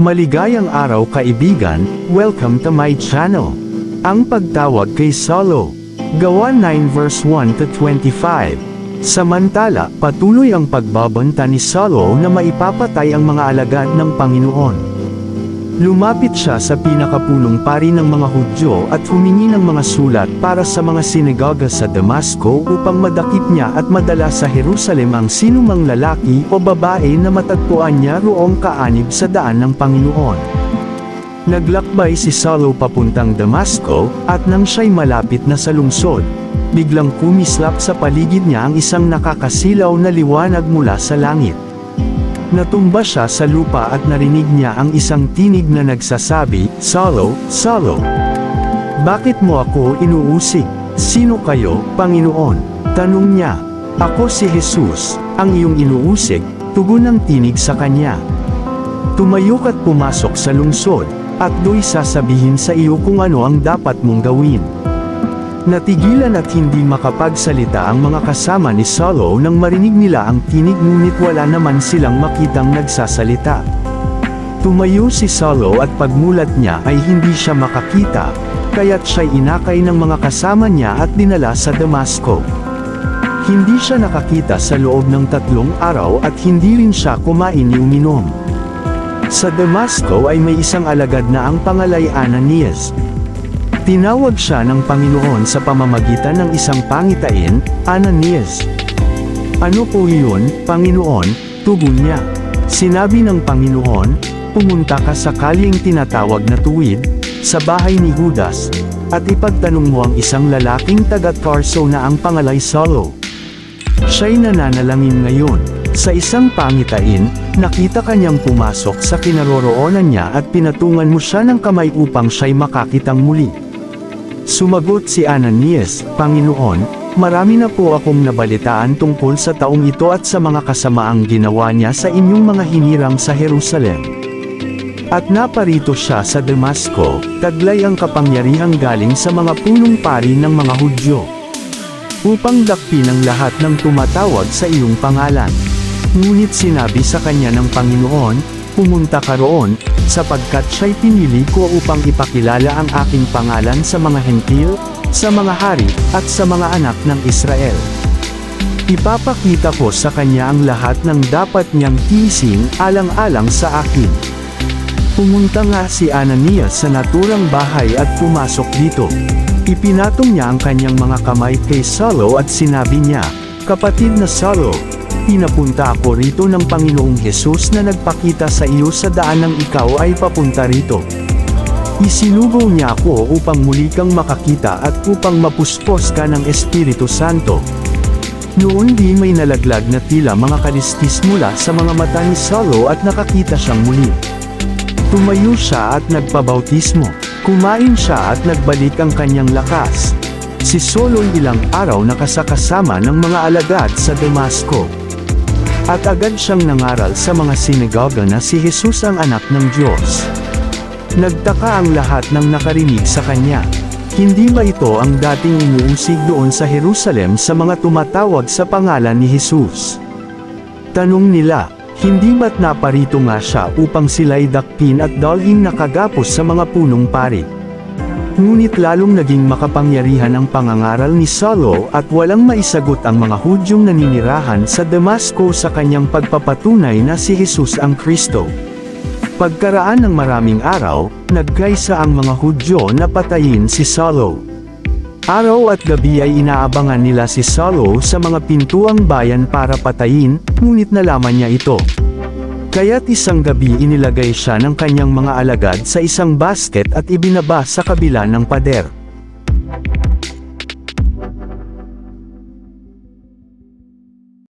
Maligayang araw kaibigan, welcome to my channel. Ang pagtawag kay Solo. Gawa 9 verse 1 to 25. Samantala, patuloy ang pagbabanta ni Solo na maipapatay ang mga alagad ng Panginoon. Lumapit siya sa pinakapunong pari ng mga Hudyo at humingi ng mga sulat para sa mga sinagoga sa Damasco upang madakip niya at madala sa Jerusalem ang sinumang lalaki o babae na matagpuan niya roong kaanib sa daan ng Panginoon. Naglakbay si Saulo papuntang Damasco, at nang siya'y malapit na sa lungsod, biglang kumislap sa paligid niya ang isang nakakasilaw na liwanag mula sa langit. Natumba siya sa lupa at narinig niya ang isang tinig na nagsasabi, Saulo, Saulo. Bakit mo ako inuusig? Sino kayo, Panginoon? Tanong niya. Ako si Jesus, ang iyong inuusig, tugon ng tinig sa kanya. Tumayok at pumasok sa lungsod, at do'y sasabihin sa iyo kung ano ang dapat mong gawin. Natigilan at hindi makapagsalita ang mga kasama ni Saulo nang marinig nila ang tinig ngunit wala naman silang makitang nagsasalita. Tumayo si Saulo at pagmulat niya ay hindi siya makakita, kaya't siya'y inakay ng mga kasama niya at dinala sa Damasco. Hindi siya nakakita sa loob ng tatlong araw at hindi rin siya kumain ni uminom. Sa Damasco ay may isang alagad na ang pangalay Ananias, Tinawag siya ng Panginoon sa pamamagitan ng isang pangitain, Ananias. Ano po iyon, Panginoon? Tugon niya. Sinabi ng Panginoon, pumunta ka sa kalyeng tinatawag na tuwid, sa bahay ni Judas, at ipagtanong mo ang isang lalaking taga-Tarso na ang pangalay Saulo. Siya'y nananalangin ngayon. Sa isang pangitain, nakita kanyang pumasok sa kinaroroonan niya at pinatungan mo siya ng kamay upang siya'y makakitang muli. Sumagot si Ananias, Panginoon, marami na po akong nabalitaan tungkol sa taong ito at sa mga kasamaang ginawa niya sa inyong mga hinirang sa Jerusalem. At naparito siya sa Damasco, taglay ang kapangyarihang galing sa mga punong pari ng mga Hudyo. Upang dakpin ang lahat ng tumatawag sa iyong pangalan. Ngunit sinabi sa kanya ng Panginoon, pumunta ka roon, sapagkat siya'y pinili ko upang ipakilala ang aking pangalan sa mga hentil, sa mga hari, at sa mga anak ng Israel. Ipapakita ko sa kanya ang lahat ng dapat niyang tiising alang-alang sa akin. Pumunta nga si Ananias sa naturang bahay at pumasok dito. Ipinatong niya ang kanyang mga kamay kay Saulo at sinabi niya, Kapatid na Saulo, pinapunta ako rito ng Panginoong Hesus na nagpakita sa iyo sa daan ng ikaw ay papunta rito. Isinugo niya ako upang muli kang makakita at upang mapuspos ka ng Espiritu Santo. Noon di may nalaglag na tila mga kaliskis mula sa mga mata ni Saulo at nakakita siyang muli. Tumayo siya at nagpabautismo. Kumain siya at nagbalik ang kanyang lakas. Si Solo'y ilang araw nakasakasama ng mga alagad sa Damasco. At agad siyang nangaral sa mga sinagoga na si Jesus ang anak ng Diyos. Nagtaka ang lahat ng nakarinig sa kanya. Hindi ba ito ang dating umuusig doon sa Jerusalem sa mga tumatawag sa pangalan ni Jesus? Tanong nila, hindi ba't naparito nga siya upang sila'y dakpin at dalhin nakagapos sa mga punong pari? Ngunit lalong naging makapangyarihan ang pangangaral ni Saulo at walang maisagot ang mga Hudyong naninirahan sa Damasco sa kanyang pagpapatunay na si Jesus ang Kristo. Pagkaraan ng maraming araw, nagkaisa ang mga Hudyo na patayin si Saulo. Araw at gabi ay inaabangan nila si Saulo sa mga pintuang bayan para patayin, ngunit nalaman niya ito. Kaya't isang gabi inilagay siya ng kanyang mga alagad sa isang basket at ibinaba sa kabila ng pader.